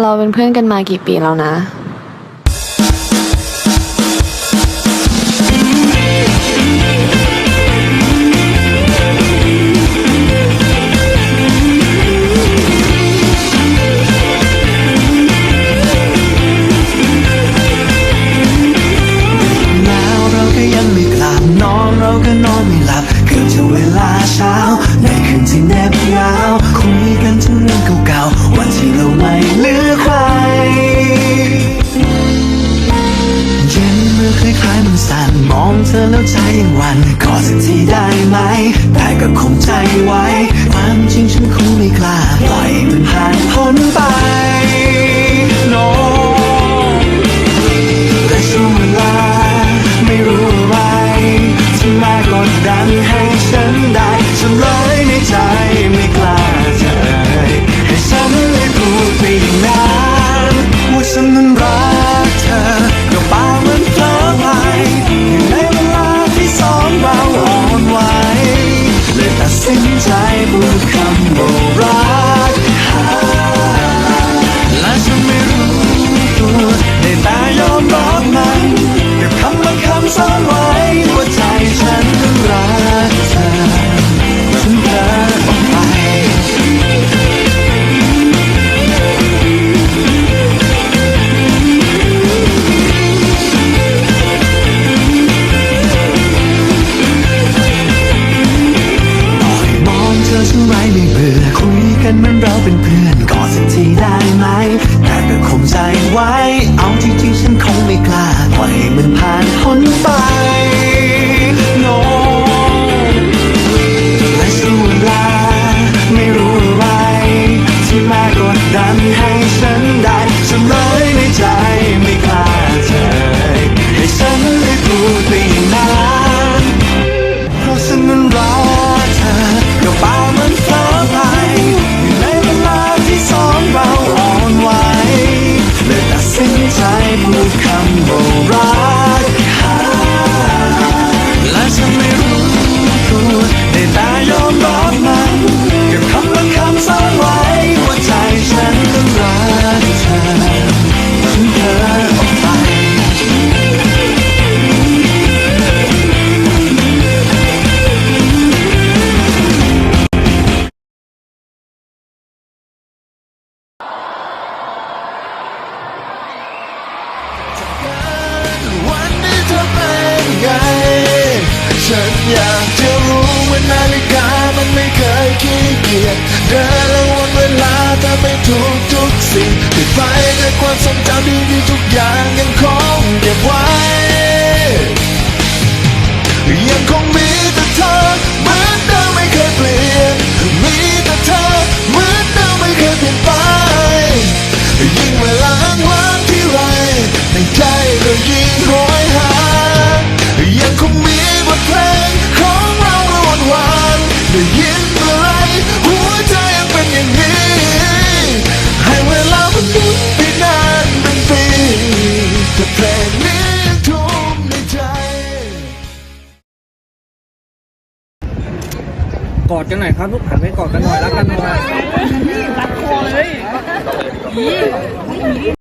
เราเป็นเพื่อนกันมากี่ปีแล้วนะ หนาวเราก็ยังไม่กลับนอนเราก็นอนไม่หลับ เกือจะเวลาเช้าในคืนที่แนบยาวคุยกันถึงเรื่อง สั่นมองเธอแล้วใจยังวันขอสักทีได้ไหม แต่ก็คงใจไว้ ความจริงฉันคงไม่กล้าปล่อยมันผ่านพ้นไป no แต่ช่วงเวลาไม่รู้อะไรทำไมกดดันให้ฉันได้ฉันเลยในใจ will come, alright. ไม่เบื่อคุยกันมันเราเป็นเพื่อนก่อนสักทีได้ไหม แต่ก็คงใจไว้ เอาจริงๆฉันคงไม่กล้าปล่อยให้มันผ่านพ้นไป อย่ กอดกันหน่อยครับลูกหันไปกอดกันหน่อยรักกันหน่อย รักคอเลย